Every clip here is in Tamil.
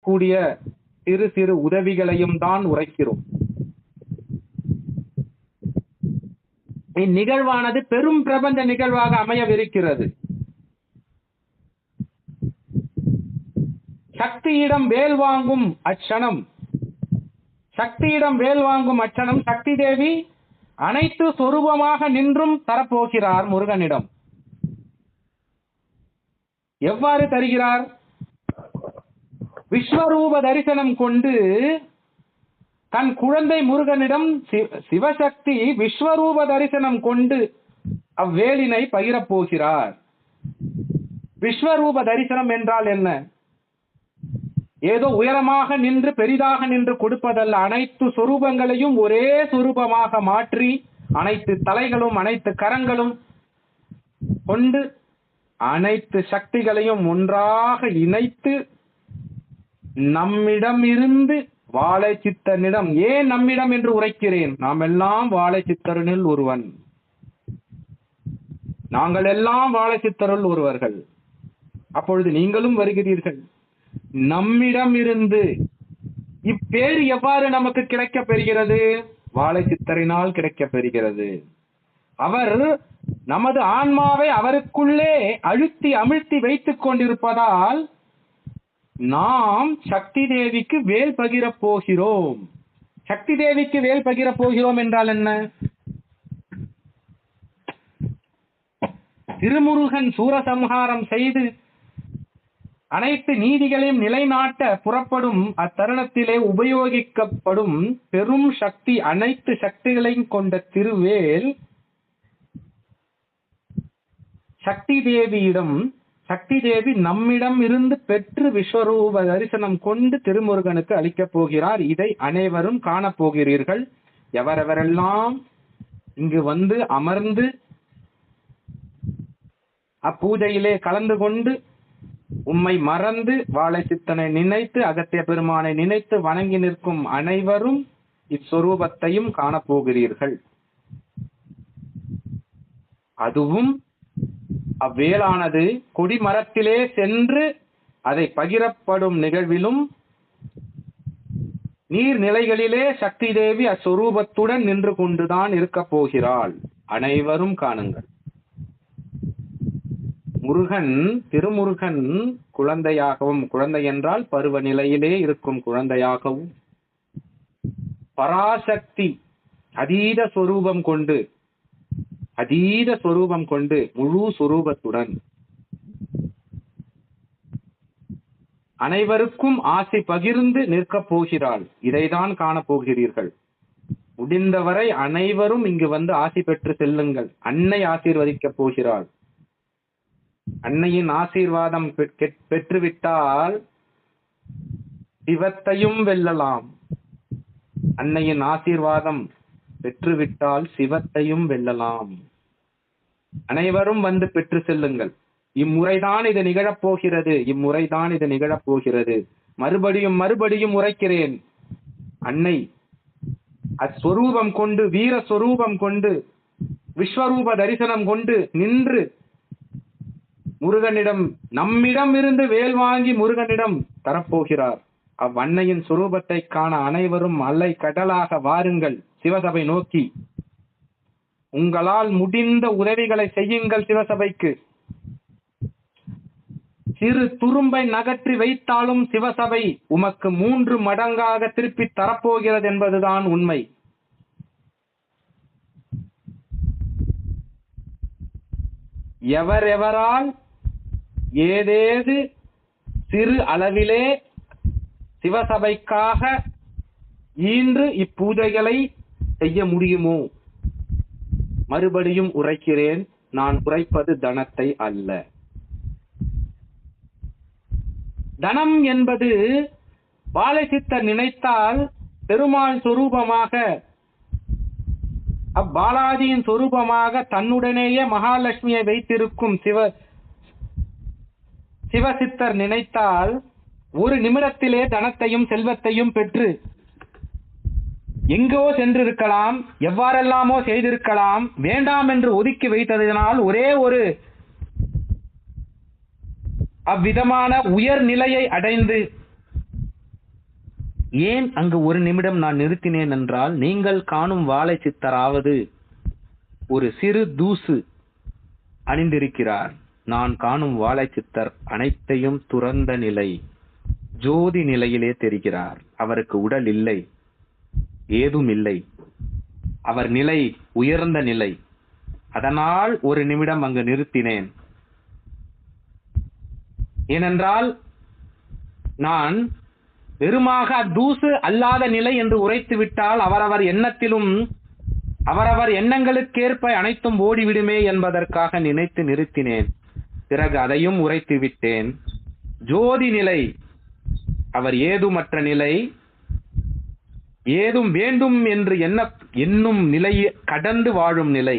கூடிய சிறு சிறு உதவிகளையும் தான் உரைக்கிறோம். இந்நிகழ்வானது பெரும் பிரபஞ்ச நிகழ்வாக அமையவிருக்கிறது. சக்தியிடம் வேல் வாங்கும் அச்சணம் சக்தியிடம் வேல் வாங்கும் அச்சணம் சக்தி தேவி அனைத்து சொரூபமாக நின்றும் தரப்போகிறார் முருகனிடம். எவ்வாறு தருகிறார்? விஸ்வரூப தரிசனம் கொண்டு தன் குழந்தை முருகனிடம் சிவசக்தி விஸ்வரூப தரிசனம் கொண்டு அவ்வேலினை பகிரப் போகிறார் விஸ்வரூப தரிசனம் என்றால் என்ன? ஏதோ உயரமாக நின்று பெரிதாக நின்று கொடுப்பதல்ல. அனைத்து சொரூபங்களையும் ஒரே சொரூபமாக மாற்றி அனைத்து தலைகளும் அனைத்து கரங்களும் கொண்டு அனைத்து சக்திகளையும் ஒன்றாக இணைத்து நம்மிடம் இருந்து வாழை சித்தனிடம் ஏன் நம்மிடம் என்று உரைக்கிறேன்? நாம் எல்லாம் வாழை சித்தரனில் ஒருவன். நாங்கள் எல்லாம் வாழை சித்தருள் ஒருவர்கள். அப்பொழுது நீங்களும் வருகிறீர்கள். நம்மிடம் இருந்து இப்பேறு எவ்வாறு நமக்கு கிடைக்கப் பெறுகிறது? வாழை சித்தரினால் கிடைக்கப் பெறுகிறது. அவர் நமது ஆன்மாவை அவருக்குள்ளே அழுத்தி அமிழ்த்தி வைத்துக் கொண்டிருப்பதால் நாம் சக்தி தேவிக்கு வேல் பகிரப் போகிறோம். சக்தி தேவிக்கு வேல் பகிர போகிறோம் என்றால் என்ன? திருமுருகன் சூரசம்ஹாரம் செய்து அனைத்து நீதிகளையும் நிலைநாட்ட புறப்படும் அத்தருணத்திலே உபயோகிக்கப்படும் பெரும் சக்தி அனைத்து சக்திகளையும் கொண்ட திருவேல் சக்தி தேவியிடம் சக்தி தேவி நம்மிடம் இருந்து பெற்று விஸ்வரூப தரிசனம் கொண்டு திருமுருகனுக்கு அளிக்கப் போகிறார். இதை அனைவரும் காணப்போகிறீர்கள் எவரெவரெல்லாம் இங்கு வந்து அமர்ந்து அப்பூஜையிலே கலந்து கொண்டு உம்மை மறந்து வாழை சித்தனை நினைத்து அகத்திய பெருமானை நினைத்து வணங்கி நிற்கும் அனைவரும் இஸ்வரூபத்தையும் காணப்போகிறீர்கள் அதுவும் அவ்வேளானது கொடிமரத்திலே சென்று அதை பகிரப்படும் நிகழ்விலும் நீர்நிலைகளிலே சக்தி தேவி அஸ்வரூபத்துடன் நின்று கொண்டுதான் இருக்கப் போகிறாள். அனைவரும் காணுங்கள். முருகன் திருமுருகன் குழந்தையாகவும் குழந்தை என்றால் பருவநிலையிலே இருக்கும் குழந்தையாகவும் பராசக்தி அதீத சொரூபம் கொண்டு அதீத சொரூபம் கொண்டு முழு சொரூபத்துடன். அனைவருக்கும் ஆசை பகிர்ந்து நிற்கப் போகிறாள். இதைதான் காணப்போகிறீர்கள் முடிந்தவரை அனைவரும் இங்கு வந்து ஆசி பெற்று செல்லுங்கள். அன்னை ஆசீர்வதிக்கப் போகிறாள். அன்னையின் ஆசீர்வாதம் கெட்- பெற்றுவிட்டால் சிவத்தையும் வெல்லலாம். அன்னையின் ஆசீர்வாதம் பெற்றுவிட்டால் சிவத்தையும் வெல்லலாம். அனைவரும் வந்து பெற்று செல்லுங்கள். இம்முறைதான் இது நிகழப்போகிறது. இம்முறைதான் இது நிகழப்போகிறது. மறுபடியும் மறுபடியும் உரைக்கிறேன். அன்னை அஸ்வரூபம் கொண்டு வீர சொரூபம் கொண்டு விஸ்வரூப தரிசனம் கொண்டு நின்று முருகனிடம் நம்மிடம் இருந்து வேல் வாங்கி முருகனிடம் தரப்போகிறார். அவ்வன்னையின் சுரூபத்தை காண அனைவரும் அலை கடலாக வாருங்கள். சிவசபை நோக்கி. உங்களால் முடிந்த உதவிகளை செய்யுங்கள் சிவசபைக்கு. சிறு துரும்பை நகற்றி வைத்தாலும் சிவசபை உமக்கு மூன்று மடங்காக திருப்பி தரப்போகிறது என்பதுதான் உண்மை. எவரெவரால் ஏதேது சிறு அளவிலே சிவசபைக்காக ஈன்று இப்பூஜைகளை செய்ய முடியுமோ? மறுபடியும் உரைக்கிறேன் நான் உரைப்பது தனத்தை அல்ல. தனம் என்பது பாலசித்த நினைத்தால் பெருமாள் சொரூபமாக அப்பாலாஜியின் சொரூபமாக தன்னுடனேயே மகாலட்சுமியை வைத்திருக்கும் சிவ சிவசித்தர் நினைத்தால் ஒரு நிமிடத்திலே தனத்தையும் செல்வத்தையும் பெற்று எங்கோ சென்றிருக்கலாம் எவ்வாறெல்லாமோ செய்திருக்கலாம் வேண்டாம் என்று ஒதுக்கி வைத்ததினால் ஒரே ஒரு அவ்விதமான உயர் நிலையை அடைந்து ஏன் அங்கு ஒரு நிமிடம் நான் நிறுத்தினேன் என்றால் நீங்கள் காணும் வாழை சித்தராவது ஒரு சிறு தூசு அணிந்திருக்கிறார். நான் காணும் வாழை சித்தர் அனைத்தையும் துறந்த நிலை ஜோதி நிலையிலே தெரிகிறார். அவருக்கு உடல் இல்லை. ஏதும் இல்லை அவர் நிலை உயர்ந்த நிலை. அதனால் ஒரு நிமிடம் அங்கு நிறுத்தினேன். ஏனென்றால் நான் வெறுமாக தூசு அல்லாத நிலை என்று உரைத்து விட்டால் அவரவர் எண்ணத்திலும் அவரவர் எண்ணங்களுக்கேற்ப அனைத்தும் ஓடிவிடுமே என்பதற்காக நினைத்து நிறுத்தினேன். பிறகு அதையும் உரைத்து விட்டேன். ஜோதி நிலை. அவர் ஏதுமற்ற நிலை ஏதும் வேண்டும் என்று என்ன என்னும் நிலையை கடந்து வாழும் நிலை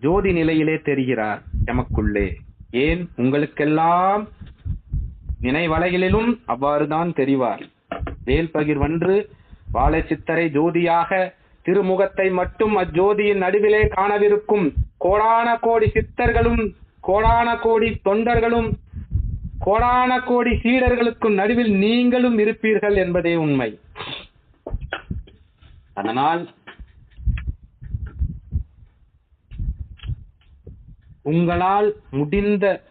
ஜோதி நிலையிலே தெரிகிறார் எமக்குள்ளே. ஏன்? உங்களுக்கெல்லாம் நினைவலைகளிலும் அவ்வாறுதான் தெரிவார். வேல் பகிர்வன்று வாழை சித்தரை ஜோதியாக திருமுகத்தை மட்டும் அஜோதியின் நடுவிலே காணவிருக்கும் கோடான கோடி சித்தர்களும் கோடான கோடி தொண்டர்களும் கோடான கோடி சீடர்களுக்கும் நடுவில் நீங்களும் இருப்பீர்கள் என்பதே உண்மை. அதனால் உங்களால் முடிந்த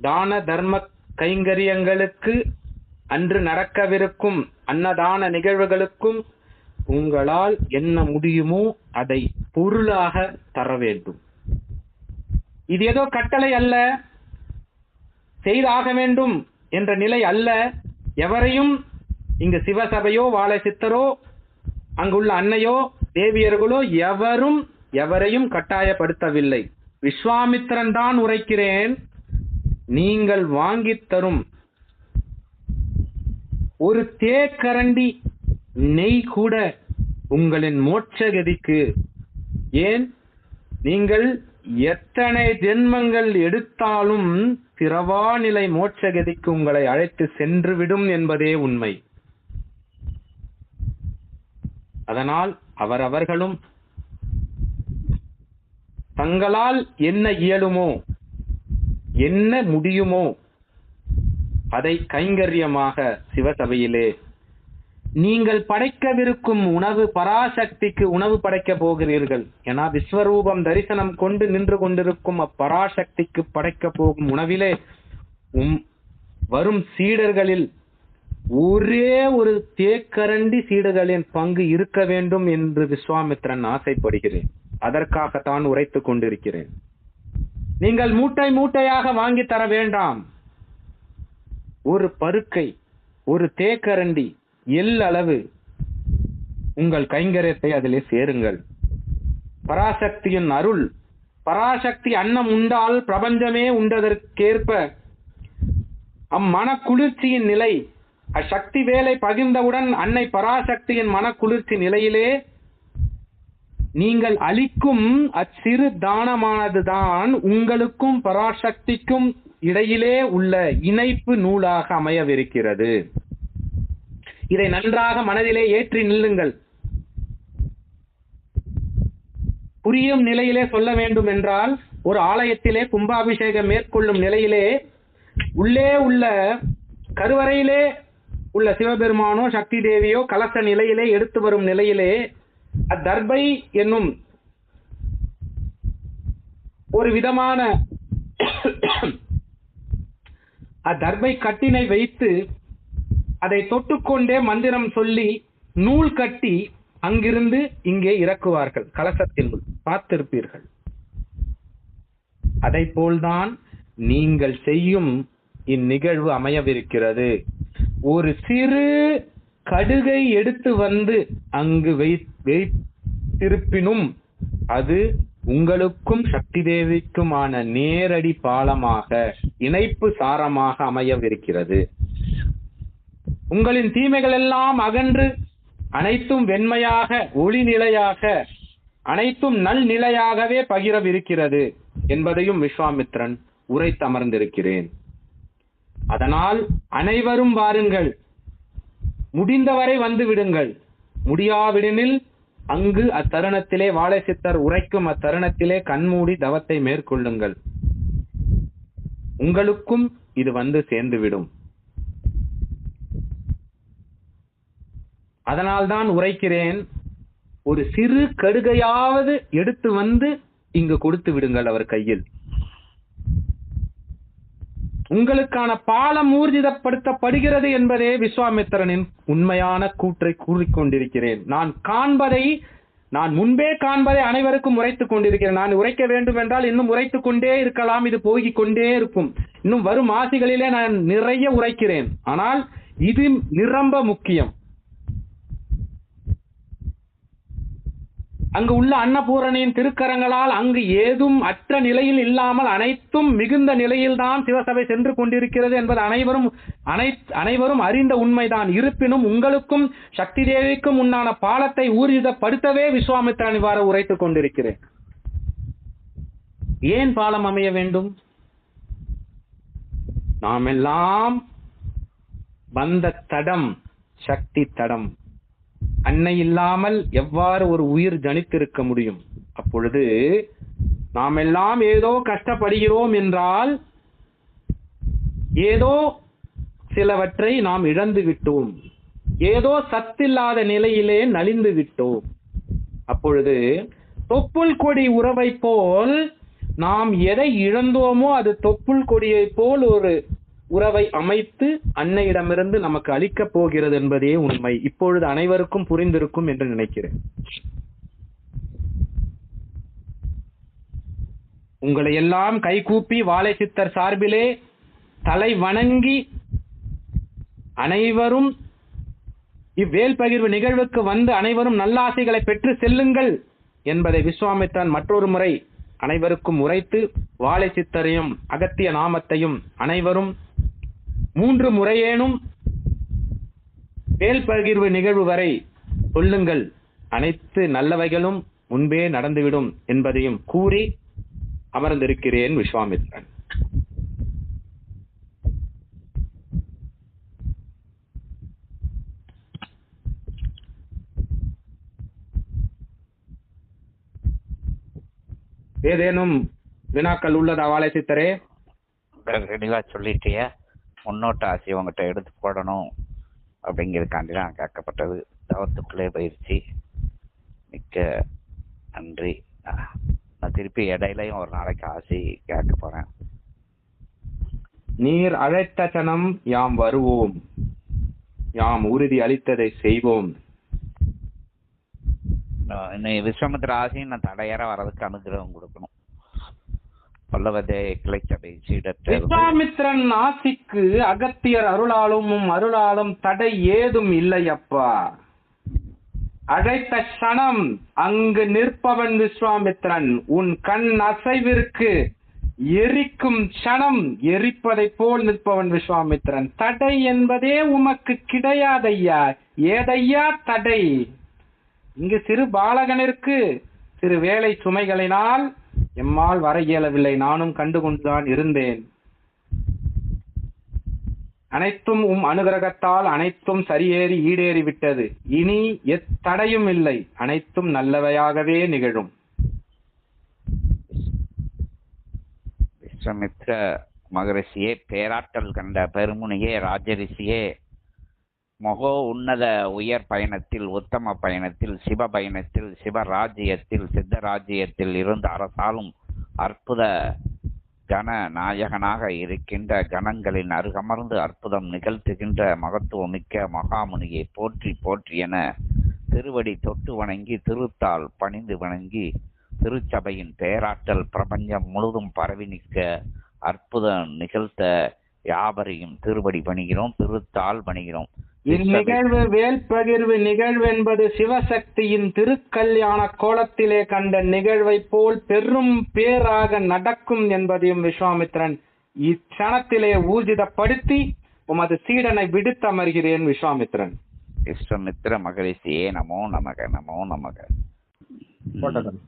தான தர்ம கைங்கரியங்களுக்கு அன்று நடக்கவிருக்கும் அன்னதான நிகழ்வுகளுக்கும் உங்களால் என்ன முடியுமோ அதை பொருளாக தர வேண்டும். இது ஏதோ கட்டளை அல்ல. செய்தாக வேண்டும் என்ற நிலை அல்ல. எவரையும் இங்கு சிவசபையோ வாழை சித்தரோ அங்குள்ள அன்னையோ தேவியர்களோ எவரும் எவரையும் கட்டாயப்படுத்தவில்லை. விஸ்வாமித்திரன் தான் உரைக்கிறேன் நீங்கள் வாங்கித் தரும். ஒரு தேக்கரண்டி நெய் கூட உங்களின் மோட்சகதிக்கு. ஏன்? நீங்கள் எத்தனை ஜென்மங்கள் எடுத்தாலும் பிறவா நிலை மோட்சகதிக்கு உங்களை அழைத்து சென்றுவிடும் என்பதே உண்மை. அதனால் அவரவர்களும் தங்களால் என்ன இயலுமோ என்ன முடியுமோ அதை கைங்கரியமாக சிவசபையிலே நீங்கள் படைக்கவிருக்கும் உணவு பராசக்திக்கு உணவு படைக்க போகிறீர்கள். ஏன்னா விஸ்வரூபம் தரிசனம் கொண்டு நின்று கொண்டிருக்கும் அப்பராசக்திக்கு படைக்க போகும் உணவிலே உம் வரும் சீடர்களில் ஒரே ஒரு தேக்கரண்டி சீடர்களின் பங்கு இருக்க வேண்டும் என்று விஸ்வாமித்திரன் ஆசைப்படுகிறேன். அதற்காகத்தான் உரைத்துக் கொண்டிருக்கிறேன். நீங்கள் மூட்டை மூட்டையாக வாங்கி தர வேண்டாம். ஒரு பருக்கை ஒரு தேக்கரண்டி எல் அளவு உங்கள் கைங்கரியத்தை அதிலே சேருங்கள். பராசக்தியின் அருள் பராசக்தி அன்னம் உண்டால் பிரபஞ்சமே உண்டதற்கேற்ப அம்மன குளிர்ச்சியின் நிலை அச்சக்தி வேலை பகிர்ந்தவுடன் அன்னை பராசக்தியின் மனக்குளிர்ச்சி நிலையிலே நீங்கள் அளிக்கும் அச்சிறு தானமானதுதான் உங்களுக்கும் பராசக்திக்கும் இடையிலே உள்ள இணைப்பு நூலாக அமையவிருக்கிறது. இதை நன்றாக மனதிலே ஏற்றி நில்லுங்கள். புரியும் நிலையிலே சொல்ல வேண்டும் என்றால் ஒரு ஆலயத்திலே கும்பாபிஷேகம் மேற்கொள்ளும் நிலையிலே உள்ளே உள்ள கருவறையிலே உள்ள சிவபெருமானோ சக்தி தேவியோ கலச நிலையிலே எடுத்து வரும் நிலையிலே அத்தர்பை என்னும் ஒரு விதமான அத்தர்பை கட்டினை வைத்து அதை தொட்டுக்கொண்டே மந்திரம் சொல்லி நூல் கட்டி அங்கிருந்து இங்கே இறக்குவார்கள் கலசத்தில் பார்த்திருப்பீர்கள். அதை போல்தான் நீங்கள் செய்யும் இந்நிகழ்வு அமையவிருக்கிறது. ஒரு சிறு கடுகை எடுத்து வந்து அங்கு வை வைத்திருப்பினும் அது உங்களுக்கும் சக்தி தேவிக்குமான நேரடி பாலமாக இணைப்பு சாரமாக அமையவிருக்கிறது. உங்களின் தீமைகள் எல்லாம் அகன்று அனைத்தும் வெண்மையாக ஒளி நிலையாக அனைத்தும் நல் நிலையாகவே பகிரவிருக்கிறது என்பதையும் விஸ்வாமித்ரன் உரைத்தமர்ந்திருக்கிறேன் அதனால் அனைவரும் வாருங்கள். முடிந்தவரை வந்து விடுங்கள். முடியாவிடனில் அங்கு அத்தருணத்திலே வாழை சித்தர் உரைக்கும் அத்தருணத்திலே கண்மூடி தவத்தை மேற்கொள்ளுங்கள். உங்களுக்கும் இது வந்து சேர்ந்துவிடும். அதனால்தான் உரைக்கிறேன் ஒரு சிறு கடுகையாவது எடுத்து வந்து இங்கு கொடுத்து விடுங்கள் அவர் கையில். உங்களுக்கான பாலம் ஊர்ஜிதப்படுத்தப்படுகிறது என்பதே விஸ்வாமித்திரனின் உண்மையான கூற்றை கூறிக்கொண்டிருக்கிறேன். நான் காண்பதை நான் முன்பே காண்பதை அனைவருக்கும் உரைத்துக் கொண்டிருக்கிறேன். நான் உரைக்க வேண்டும் என்றால் இன்னும் உரைத்துக் கொண்டே இருக்கலாம். இது போகிக் கொண்டே இருக்கும். இன்னும் வரும் மாசிகளிலே நான் நிறைய உரைக்கிறேன். ஆனால் இது நிரம்ப முக்கியம். அங்கு உள்ள அன்னபூரணியின் திருக்கரங்களால் அங்கு ஏதும் அற்ற நிலையில் இல்லாமல் அனைத்தும் மிகுந்த நிலையில்தான் சிவசபை சென்று கொண்டிருக்கிறது என்பது அனைவரும் அனைவரும் அறிந்த உண்மைதான். இருப்பினும் உங்களுக்கும் சக்தி தேவிக்கும் உண்டான பாலத்தை ஊர்ஜிதப்படுத்தவே விஸ்வாமித்ரா இவ்வாறு உரைத்துக் கொண்டிருக்கிறேன். ஏன் பாலம் அமைய வேண்டும்? நாம் எல்லாம் வந்த தடம் சக்தி தடம். அன்னை இல்லாமல் எவ்வாறு ஒரு உயிர் ஜனித்திருக்க முடியும்? அப்பொழுது நாம் எல்லாம் ஏதோ கஷ்டப்படுகிறோம் என்றால் ஏதோ சிலவற்றை நாம் இழந்து விட்டோம். ஏதோ சத்தில்லாத நிலையிலே நலிந்து விட்டோம். அப்பொழுது தொப்புள் கொடி உறவை போல் நாம் எதை இழந்தோமோ அது தொப்புள் கொடியை போல் ஒரு உறவை அமைத்து அன்னையிடமிருந்து நமக்கு அளிக்கப் போகிறது என்பதே உண்மை. இப்பொழுது அனைவருக்கும் புரிந்திருக்கும் என்று நினைக்கிறேன். உங்களை எல்லாம் கைகூப்பி வாழை சித்தர் சார்பிலே தலை வணங்கி அனைவரும் இவ்வேல் பகிர்வு நிகழ்வுக்கு வந்து அனைவரும் நல்லாசைகளை பெற்று செல்லுங்கள் என்பதை விஸ்வாமித்தான் மற்றொரு முறை அனைவருக்கும் உரைத்து வாழை சித்தரையும் அகத்திய நாமத்தையும் அனைவரும் மூன்று முறையேனும் மேல் பகிர்வு நிகழ்வு வரை சொல்லுங்கள். அனைத்து நல்லவைகளும் முன்பே நடந்துவிடும் என்பதையும் கூறி அமர்ந்திருக்கிறேன் விஸ்வாமித்ரன். ஏதேனும் வினாக்கள் உள்ளதா வாழை சித்தரே தெளிவா சொல்லிட்டிய. முன்னோட்ட ஆசையை உங்ககிட்ட எடுத்து போடணும் அப்படிங்கிறதுக்காண்டி தான் கேட்கப்பட்டது. தவத்துக்குள்ளே பயிற்சி மிக்க நன்றி. நான் திருப்பி இடையிலையும் ஒரு நாளைக்கு ஆசை கேட்க போறேன். நீர் அழைத்த சனம் யாம் வருவோம். யாம் உறுதி அளித்ததை செய்வோம். இன்னும் விஸ்வமித்திர ஆசையும் நான் தடையற வர்றதுக்கு அனுகிரகம் கொடுக்கணும். பல்லவதே கிளைச்சபை சீடற்ற விஸ்வாமித்ரன் ஆசிக்கு அகத்தியர் அருளாலும் அருளாலும் தடை ஏதும் இல்லை அப்பா அழைத்த க்ஷணம் அங்கு நிற்பவன் விஸ்வாமித்ரன் உன் கண் அசைவிற்கு எரிக்கும் க்ஷணம் எரிப்பதைப் போல் நிற்பவன் விஸ்வாமித்ரன் தடை என்பதே உமக்கு கிடையாதையா ஏதையா தடை? இங்கு சிறு பாலகனிற்கு சிறு வேலை சுமைகளினால் எம்மால் வர இயலவில்லை. நானும் கண்டு கொண்டுதான் இருந்தேன். அனைத்தும் உம் அனுகிரகத்தால் அனைத்தும் சரியேறி ஈடேறிவிட்டது. இனி எத்தடையும் இல்லை. அனைத்தும் நல்லவையாகவே நிகழும். விஸ்வமித்ர மகரிஷியே பேராற்றல் கண்ட பெருமுனியே ராஜரிஷியே மகோ உன்னத உயர் பயணத்தில் உத்தம பயணத்தில் சிவ பயணத்தில் சிவராஜ்யத்தில் சித்தராஜ்யத்தில் இருந்து அரசாலும் அற்புத கன நாயகனாக இருக்கின்ற கணங்களின் அருகமர்ந்து அற்புதம் நிகழ்த்துகின்ற மகத்துவமிக்க மகாமுனியை போற்றி போற்றி என திருவடி தொட்டு வணங்கி திருத்தால் பணிந்து வணங்கி திருச்சபையின் பேராற்றல் பிரபஞ்சம் முழுதும் பரவி நிற்க அற்புதம் நிகழ்த்த யாவரையும் திருவடி பணிகிறோம் திருத்தால் பணிகிறோம். இந்நிகழ்வு வேல் பகிர்வு நிகழ்வு என்பது சிவசக்தியின் திருக்கல்யாண கோலத்திலே கண்ட நிகழ்வைப் போல் பெரும் பேராக நடக்கும் என்பதையும் விஸ்வாமித்ரன் இச்சணத்திலே ஊர்ஜிதப்படுத்தி உமது சீடனை விடுத்தமர்கிறேன் விஸ்வாமித்ரன் விஸ்வமித்திர மகரிஷியே நமோ நமக நமோ நமக போட்டதன்.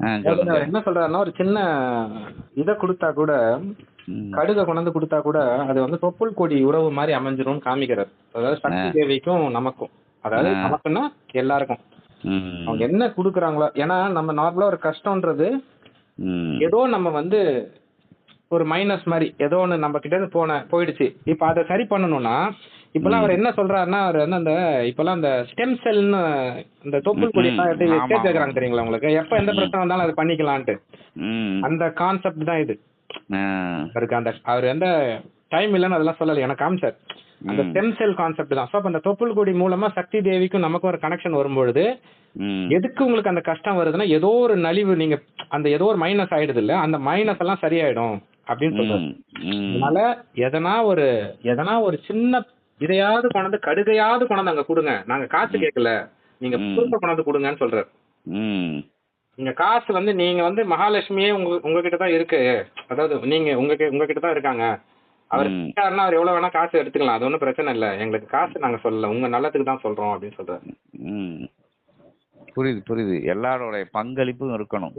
அவர் என்ன சொல்றாருன்னா ஒரு சின்ன இத கொடுத்தா கூட. கடுக கொண்டு கொடுத்தா கூட அது வந்து தொப்புள் கொடி உறவு மாதிரி அமைஞ்சிரும்னு காமிக்கிறார் அதாவது சக்தி. தேவிக்கும் நமக்கும் அதாவது. நமக்குன்னா எல்லாருக்கும். அவங்க என்ன குடுக்குறாங்களோ ஏன்னா நம்ம நார்மலா ஒரு கஷ்டம்ன்றது. ஏதோ நம்ம வந்து ஒரு மைனஸ் மாதிரி ஏதோ ஒன்று நம்ம கிட்ட இருந்து போன போயிடுச்சு. இப்போ அதை சரி பண்ணணும்னா இப்பெல்லாம் அவர் என்ன சொல்றாருன்னா அவர் வந்து அந்த இப்பெல்லாம் அந்த ஸ்டெம் செல்னு இந்த தொப்புள் கொடி கேட்கறாங்க தெரியுங்களா உங்களுக்கு? எப்ப எந்த பிரச்சனை வந்தாலும் அது பண்ணிக்கலான்ட்டு. அந்த கான்செப்ட் தான் இது. அவருக்கு அந்த அவர் எந்த டைம் இல்லைன்னு அதெல்லாம் சொல்லல. எனக்கு காமிச்சார். அந்த. ஸ்டெம் செல் கான்செப்ட் தான். ஸோ அந்த தொப்புள் கொடி மூலமா சக்தி தேவிக்கும் நமக்கும் ஒரு கனெக்ஷன் வரும்பொழுது எதுக்கு உங்களுக்கு அந்த கஷ்டம் வருதுன்னா ஏதோ ஒரு நலிவு நீங்க அந்த ஏதோ ஒரு மைனஸ் ஆயிடுது இல்ல அந்த மைனஸ் எல்லாம் சரியாயிடும். அப்படின்னு சொல்றாரு. அதனால எதனா ஒரு எதனா ஒரு சின்ன இதையாவது கொண்டாந்து கடுகையாவது கொண்டாந்து அங்க கொடுங்க. நாங்க காசு கேட்கல. நீங்க. பொருளை கொண்டாந்து கொடுங்கன்னு சொல்றாரு. நீங்க காசு வந்து நீங்க வந்து மகாலட்சுமியே உங்க உங்ககிட்ட தான் இருக்கு. அதாவது நீங்க உங்க உங்ககிட்ட தான் இருக்காங்க. அவர். கேட்டாருன்னா அவர் எவ்வளவு வேணா காசு எடுத்துக்கலாம். அது ஒன்றும் பிரச்சனை இல்லை. எங்களுக்கு காசு நாங்க சொல்லல. உங்க நல்லதுக்கு தான் சொல்றோம் அப்படின்னு சொல்றாரு. புரியுது புரியுது. எல்லாரோடைய பங்களிப்பும் இருக்கணும்.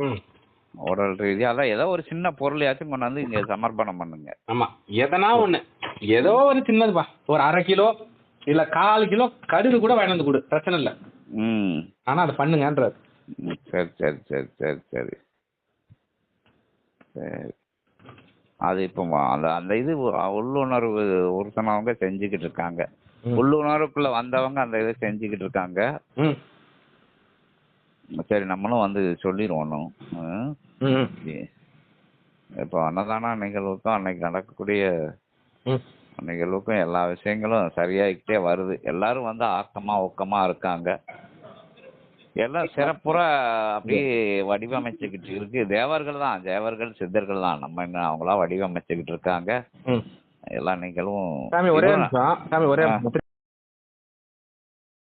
உடல் ரீதியா அதான் ஏதோ ஒரு சின்ன பொருளையாச்சும் கொண்டாந்து இங்க சமர்ப்பணம் பண்ணுங்க. ஆமா. எதனா ஒண்ணு. ஏதோ ஒரு சின்னதுப்பா ஒரு அரை கிலோ இல்ல கால் கிலோ கடுகு கூட வேணாந்து கொடு. பிரச்சனை இல்ல. ம். ஆனா அதை பண்ணுங்கன்றாரு. சரி சரி சரி சரி சரி. சரி. அது இப்போ அந்த அந்த இது உள்ளுணர்வு ஒருத்தனவங்க செஞ்சுக்கிட்டு இருக்காங்க. உள்ளுணர்வுக்குள்ள வந்தவங்க அந்த இதை செஞ்சுக்கிட்டு இருக்காங்க. சரி நம்மளும் வந்து சொல்லிடுவோம். இப்போ அன்னதான நிகழ்வுக்கும் அன்னைக்கு நடக்கக்கூடிய நிகழ்வுக்கும் எல்லா விஷயங்களும் சரியாயிக்கிட்டே வருது. எல்லாரும் வந்து ஆக்கமா ஊக்கமா இருக்காங்க. எல்லாம் சிறப்புற அப்படியே வடிவமைச்சுக்கிட்டு இருக்கு. தேவர்கள் தான் தேவர்கள் சித்தர்கள் தான். நம்ம என்ன அவங்களா வடிவமைச்சுக்கிட்டு இருக்காங்க? எல்லா நிகழ்வும் ஒரே நிமிஷம். ஒரே